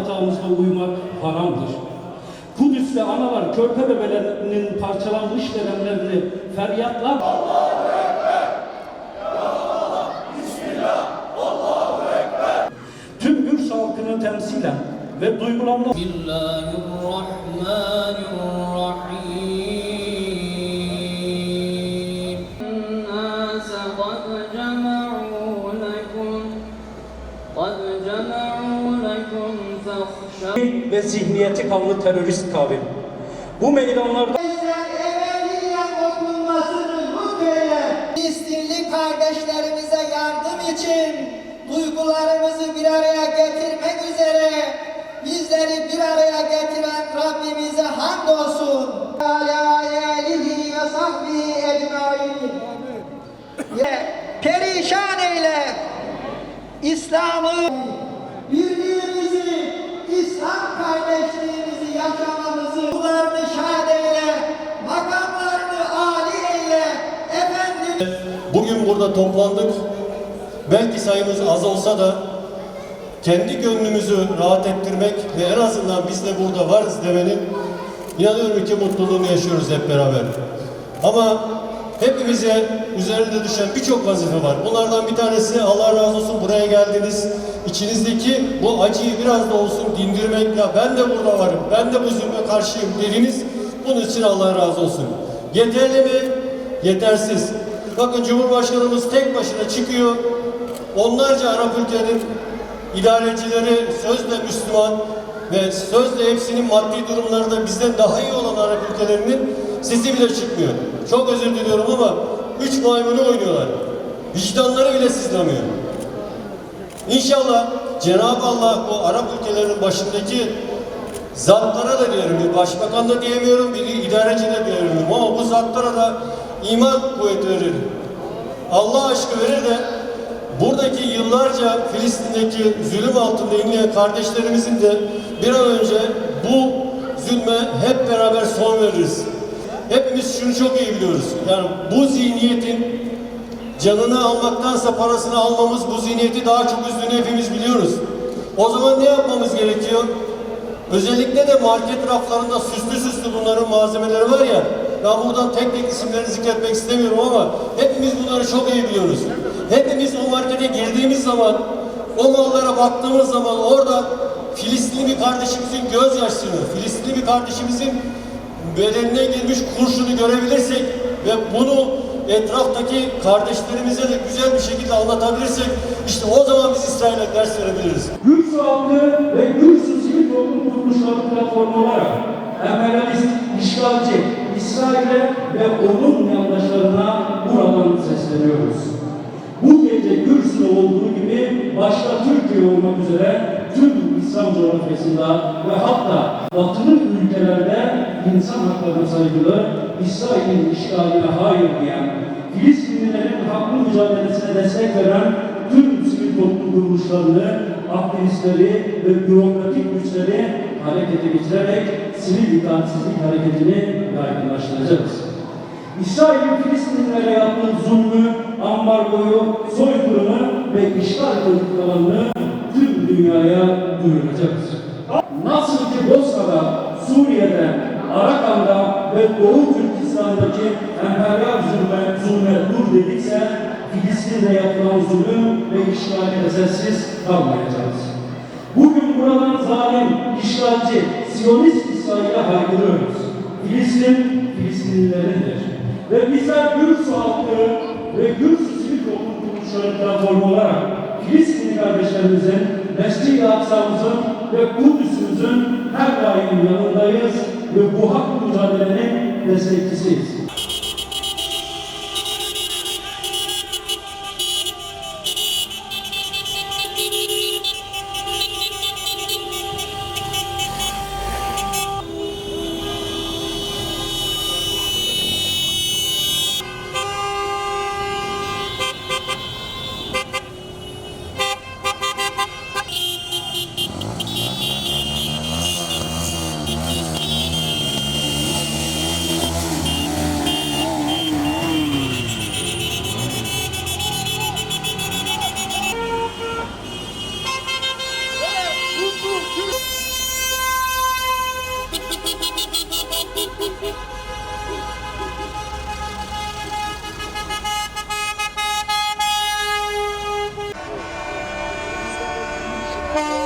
yatağımızda uyumak haramdır. Kudüs'te analar körpe bebelerinin parçalanmış bedenlerini feryatlar... Allahu Ekber! Allah! Bismillah! Allahu Ekber! Tüm Gürs halkını temsilen ve duygulanma... Bismillahirrahmanirrahim. Ve zihniyeti kanlı terörist kavim. Bu meydanlarda. Filistinli kardeşlerimize yardım için duygularımızı bir araya getirmek üzere bizleri bir araya getiren Rabbimize hamdolsun. Ala alihi ve sahbihi ecmain. Perişan eyle İslam'ı Bugün burada toplandık. Belki sayımız az olsa da kendi gönlümüzü rahat ettirmek ve en azından biz de burada varız demenin inanıyorum ki mutluluğunu yaşıyoruz hep beraber. Ama hepimize üzerinde düşen birçok vazife var. Bunlardan bir tanesi Allah razı olsun buraya geldiniz. İçinizdeki bu acıyı biraz da olsun dindirmek ya ben de burada varım, ben de bu zulme karşıyım dediniz. Bunun için Allah razı olsun. Yeterli mi? Yetersiz. Bakın Cumhurbaşkanımız tek başına çıkıyor. Onlarca Arap ülkenin idarecileri sözle Müslüman ve sözle hepsinin maddi durumları da bizden daha iyi olan Arap ülkelerinin sesi bile çıkmıyor. Çok özür diliyorum ama üç maymunu oynuyorlar. Vicdanları bile sızlamıyor. İnşallah Cenab-ı Allah bu Arap ülkelerinin başındaki zatlara da diyorum, bir başbakan da diyemiyorum, bir idareci de diyemiyorum ama bu zatlara da iman kuvveti verir. Allah aşkı verir de buradaki yıllarca Filistin'deki zulüm altında inleyen kardeşlerimizin de bir an önce bu zulme hep beraber son veririz. Hepimiz şunu çok iyi biliyoruz. Yani bu zihniyetin canını almaktansa parasını almamız bu zihniyeti daha çok üzdüğünü hepimiz biliyoruz. O zaman ne yapmamız gerekiyor? Özellikle de market raflarında süslü süslü bunların malzemeleri var ya, ben buradan tek tek isimlerini zikretmek istemiyorum ama hepimiz bunları çok iyi biliyoruz. Hepimiz o markete girdiğimiz zaman, o mallara baktığımız zaman orada Filistinli bir kardeşimizin gözyaşlarını, Filistinli bir kardeşimizin bedenine girmiş kurşunu görebilirsek ve bunu etraftaki kardeşlerimize de güzel bir şekilde anlatabilirsek işte o zaman biz İsrail'e ders verebiliriz. Gürs halkı ve Gürs'ün sivil toplum kuruluşları platformu olarak emperyalist, işgalci, İsrail'e ve onun yandaşlarına buradan sesleniyoruz. Bu gece Gürs'te olduğu gibi başta Türkiye olmak üzere tüm İslam coğrafyasında ve hatta batılı ülkelerde insan haklarına saygılı, İsrail'in işgaline hayır diyen, Filistinlilerin haklı mücadelesine destek veren tüm sivil toplum kuruluşlarını, aktivistleri ve bürokratik güçleri harekete geçirerek sivil itaatsizlik hareketini yaygınlaştıracağız. İsrail'in Filistinlilere yaptığı zulmü, ambargoyu, soykırımı ve işgal politikalarını tüm dünyaya duyuracağız. Nasıl ki Bosna'da, Suriye'de, Arakan'da ve Doğu Türkistan'daki emperyal zulme, zulme dur dedikse Filistin'de yapılan zulüm ve işgale sessiz kalmayacağız. Bugün buradan zalim, işgalci, Siyonist İsrail'e haykırıyoruz. Filistin, Filistinlilerindir. Ve bizler Gürs halkı ve Gürs sivil toplum kuruluşları platformu olarak Filistinli kardeşlerimizin, Mescid-i Aksa'mızın ve Kudüs'ümüzün her daim yanındayız ve bu hak mücadelenin destekçisiyiz.